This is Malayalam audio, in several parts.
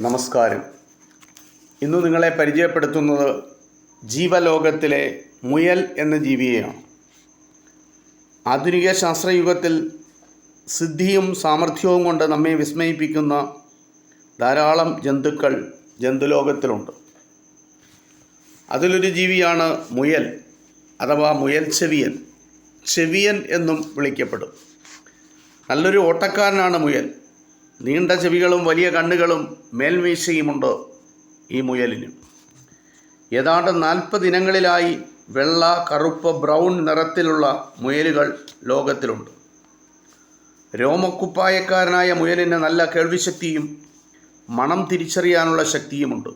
നമസ്കാരം. ഇന്ന് നിങ്ങളെ പരിചയപ്പെടുത്തുന്നത് ജീവലോകത്തിലെ മുയൽ എന്ന ജീവിയെയാണ്. ആധുനിക ശാസ്ത്രയുഗത്തിൽ സിദ്ധിയും സാമർഥ്യവും കൊണ്ട് നമ്മെ വിസ്മയിപ്പിക്കുന്ന ധാരാളം ജന്തുക്കൾ ജന്തുലോകത്തിലുണ്ട്. അതിലൊരു ജീവിയാണ് മുയൽ അഥവാ മുയൽ ചെവിയൻ ചെവിയൻ എന്നും വിളിക്കപ്പെടും. നല്ലൊരു ഓട്ടക്കാരനാണ് മുയൽ. നീണ്ട ചെവികളും വലിയ കണ്ണുകളും മേൽമീശയുമുണ്ട് ഈ മുയലിന്. ഏതാണ്ട് നാൽപ്പത് ഇനങ്ങളിലായി വെള്ള കറുപ്പ് ബ്രൗൺ നിറത്തിലുള്ള മുയലുകൾ ലോകത്തിലുണ്ട്. രോമക്കുപ്പായക്കാരനായ മുയലിന് നല്ല കേൾവിശക്തിയും മണം തിരിച്ചറിയാനുള്ള ശക്തിയുമുണ്ട്.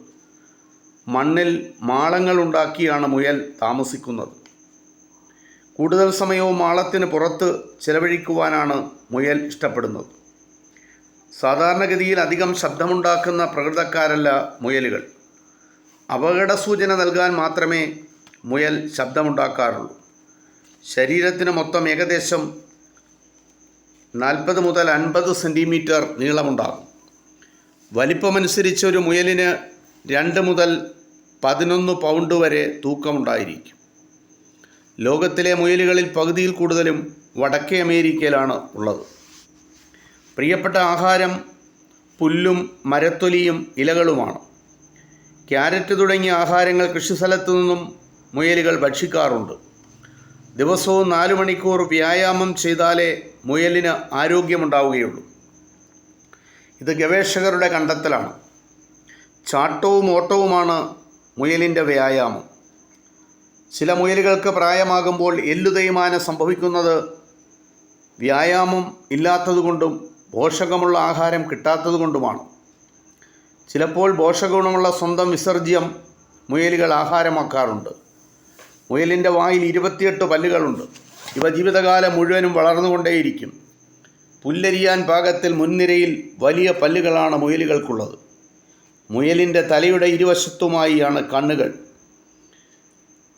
മണ്ണിൽ മാളങ്ങൾ ഉണ്ടാക്കിയാണ് മുയൽ താമസിക്കുന്നത്. കൂടുതൽ സമയവും മാളത്തിന് പുറത്ത് ചെലവഴിക്കുവാനാണ് മുയൽ ഇഷ്ടപ്പെടുന്നത്. സാധാരണഗതിയിൽ അധികം ശബ്ദമുണ്ടാക്കുന്ന പ്രകൃതക്കാരല്ല മുയലുകൾ. അപകട സൂചന നൽകാൻ മാത്രമേ മുയൽ ശബ്ദമുണ്ടാക്കാറുള്ളൂ. ശരീരത്തിന് മൊത്തം ഏകദേശം നാൽപ്പത് മുതൽ അൻപത് സെന്റിമീറ്റർ നീളമുണ്ടാകും. വലിപ്പമനുസരിച്ച് ഒരു മുയലിന് രണ്ട് മുതൽ പതിനൊന്ന് പൗണ്ട് വരെ തൂക്കമുണ്ടായിരിക്കും. ലോകത്തിലെ മുയലുകളിൽ പകുതിയിൽ കൂടുതലും വടക്കേ അമേരിക്കയിലാണ് ഉള്ളത്. പ്രിയപ്പെട്ട ആഹാരം പുല്ലും മരത്തൊലിയും ഇലകളുമാണ്. ക്യാരറ്റ് തുടങ്ങിയ ആഹാരങ്ങൾ കൃഷിസ്ഥലത്തു നിന്നും മുയലുകൾ ഭക്ഷിക്കാറുണ്ട്. ദിവസവും നാല് മണിക്കൂർ വ്യായാമം ചെയ്താലേ മുയലിന് ആരോഗ്യമുണ്ടാവുകയുള്ളൂ. ഇത് ഗവേഷകരുടെ കണ്ടെത്തലാണ്. ചാട്ടവും ഓട്ടവുമാണ് മുയലിന്റെ വ്യായാമം. ചില മുയലുകൾക്ക് പ്രായമാകുമ്പോൾ എല്ലു തേയ്മാനം സംഭവിക്കുന്നത് വ്യായാമം ഇല്ലാത്തതുകൊണ്ടും പോഷകമുള്ള ആഹാരം കിട്ടാത്തതുകൊണ്ടുമാണ് ചിലപ്പോൾ പോഷകഗുണമുള്ള സ്വന്തം വിസർജ്യം മുയലുകൾ ആഹാരമാക്കാറുണ്ട്. മുയലിന്റെ വായിൽ ഇരുപത്തിയെട്ട് പല്ലുകളുണ്ട്. ഇവ ജീവിതകാലം മുഴുവനും വളർന്നുകൊണ്ടേയിരിക്കും. പുല്ലരിയാൻ പാകത്തിൽ മുൻനിരയിൽ വലിയ പല്ലുകളാണ് മുയലുകൾക്കുള്ളത്. മുയലിന്റെ തലയുടെ ഇരുവശത്തുമായിയാണ് കണ്ണുകൾ.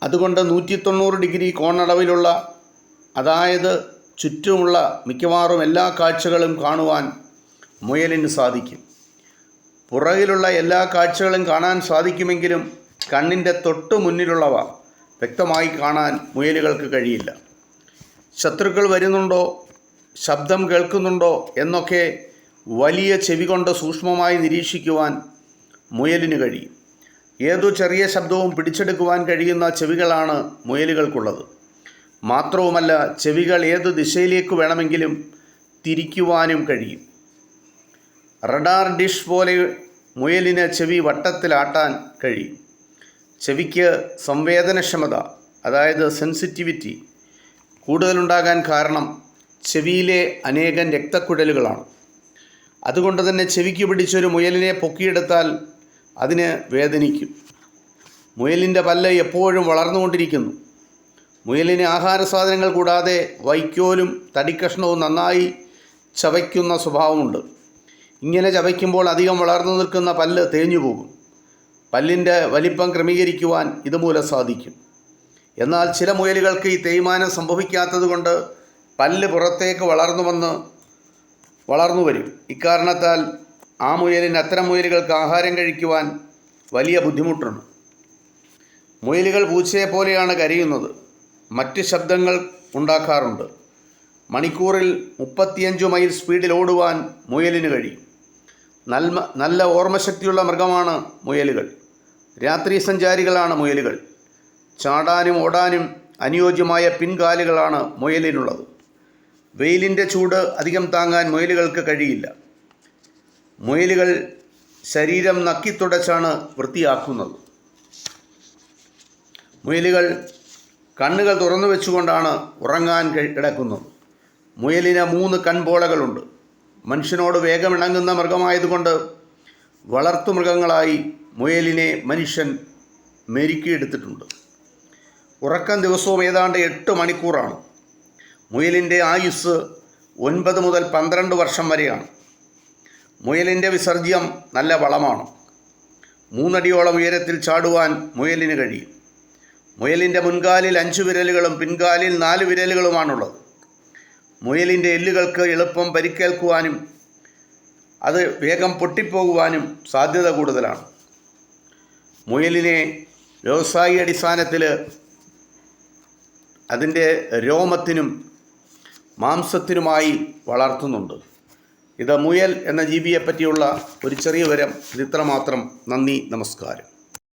അതുകൊണ്ട് നൂറ്റി തൊണ്ണൂറ് ഡിഗ്രി കോണളവിലുള്ള അതായത് ചുറ്റുമുള്ള മിക്കവാറും എല്ലാ കാഴ്ചകളും കാണുവാൻ മുയലിന് സാധിക്കും. പുറകിലുള്ള എല്ലാ കാഴ്ചകളും കാണാൻ സാധിക്കുമെങ്കിലും കണ്ണിന്റെ തൊട്ടു മുന്നിലുള്ളവ വ്യക്തമായി കാണാൻ മുയലുകൾക്ക് കഴിയില്ല. ശത്രുക്കൾ വരുന്നുണ്ടോ? ശബ്ദം കേൾക്കുന്നുണ്ടോ? എന്നൊക്കെ വലിയ ചെവി കൊണ്ട് സൂക്ഷ്മമായി നിരീക്ഷിക്കുവാൻ മുയലിന് കഴിയും. ഏതു ചെറിയ ശബ്ദവും പിടിച്ചെടുക്കുവാൻ കഴിയുന്ന ചെവികളാണ് മുയലുകൾക്കുള്ളത്. മാത്രവുമല്ല ചെവികൾ ഏത് ദിശയിലേക്ക് വേണമെങ്കിലും തിരിക്കുവാനും കഴിയും. റഡാർ ഡിഷ് പോലെ മുയലിന് ചെവി വട്ടത്തിലാട്ടാൻ കഴിയും. ചെവിക്ക് സംവേദനക്ഷമത അതായത് സെൻസിറ്റിവിറ്റി കൂടുതലുണ്ടാകാൻ കാരണം ചെവിയിലെ അനേകം രക്തക്കുഴലുകളാണ്. അതുകൊണ്ട് തന്നെ ചെവിക്ക് പിടിച്ചൊരു മുയലിനെ പൊക്കിയെടുത്താൽ അതിന് വേദനിക്കും. മുയലിന്റെ പല്ല് എപ്പോഴും വളർന്നുകൊണ്ടിരിക്കുന്നു. മുയലിന് ആഹാര സാധനങ്ങൾ കൂടാതെ വൈക്കോലും തടിക്കഷ്ണവും നന്നായി ചവയ്ക്കുന്ന സ്വഭാവമുണ്ട്. ഇങ്ങനെ ചവയ്ക്കുമ്പോൾ അധികം വളർന്നു നിൽക്കുന്ന പല്ല് തേഞ്ഞു പോകും. പല്ലിന്റെ വലിപ്പം ക്രമീകരിക്കുവാൻ ഇതുമൂലം സാധിക്കും. എന്നാൽ ചില മുയലുകൾക്ക് ഈ തേയ്മാനം സംഭവിക്കാത്തതുകൊണ്ട് പല്ല് പുറത്തേക്ക് വളർന്നു വന്ന് വളർന്നു വരും. ഇക്കാരണത്താൽ ആ മുയലിന് അത്തരം മുയലുകൾക്ക് ആഹാരം കഴിക്കുവാൻ വലിയ ബുദ്ധിമുട്ടുണ്ട്. മുയലുകൾ പൂച്ചയെ പോലെയാണ് കരയുന്നത്. മറ്റ് ശബ്ദങ്ങൾ ഉണ്ടാക്കാറുണ്ട്. മണിക്കൂറിൽ മുപ്പത്തിയഞ്ച് മൈൽ സ്പീഡിൽ ഓടുവാൻ മുയലിന് കഴിയും. നല്ല നല്ല ഓർമ്മശക്തിയുള്ള മൃഗമാണ് മുയലുകൾ. രാത്രി സഞ്ചാരികളാണ് മുയലുകൾ. ചാടാനും ഓടാനും അനുയോജ്യമായ പിൻകാലുകളാണ് മുയലിനുള്ളത്. വെയിലിന്റെ ചൂട് അധികം താങ്ങാൻ മുയലുകൾക്ക് കഴിയില്ല. മുയലുകൾ ശരീരം നക്കിത്തുടച്ചാണ് വൃത്തിയാക്കുന്നത്. മുയലുകൾ കണ്ണുകൾ തുറന്നു വെച്ചുകൊണ്ടാണ് ഉറങ്ങാൻ കിടക്കുന്നത്. മുയലിന് മൂന്ന് കൺപോളകളുണ്ട്. മനുഷ്യനോട് വേഗമിണങ്ങുന്ന മൃഗമായതുകൊണ്ട് വളർത്തുമൃഗങ്ങളായി മുയലിനെ മനുഷ്യൻ മെരുക്കിയെടുത്തിട്ടുണ്ട്. ഉറക്കം ദിവസവും ഏതാണ്ട് എട്ട് മണിക്കൂറാണ്. മുയലിന്റെ ആയുസ് ഒൻപത് മുതൽ പന്ത്രണ്ട് വർഷം വരെയാണ്. മുയലിന്റെ വിസർജ്യം നല്ല വളമാണ്. മൂന്നടിയോളം ഉയരത്തിൽ ചാടുവാൻ മുയലിന് കഴിയും. മുയലിന്റെ മുൻകാലിൽ അഞ്ച് വിരലുകളും പിൻകാലിൽ നാല് വിരലുകളുമാണുള്ളത്. മുയലിന്റെ എല്ലുകൾക്ക് എളുപ്പം പരിക്കേൽക്കുവാനും അത് വേഗം പൊട്ടിപ്പോകുവാനും സാധ്യത കൂടുതലാണ്. മുയലിനെ വ്യവസായി അടിസ്ഥാനത്തിൽ അതിന്റെ രോമത്തിനും മാംസത്തിനുമായി വളർത്തുന്നുണ്ട്. ഇത് മുയൽ എന്ന ജീവിയെപ്പറ്റിയുള്ള ഒരു ചെറിയ വിവരം ഇത് ഇത്രമാത്രം നന്ദി നമസ്കാരം.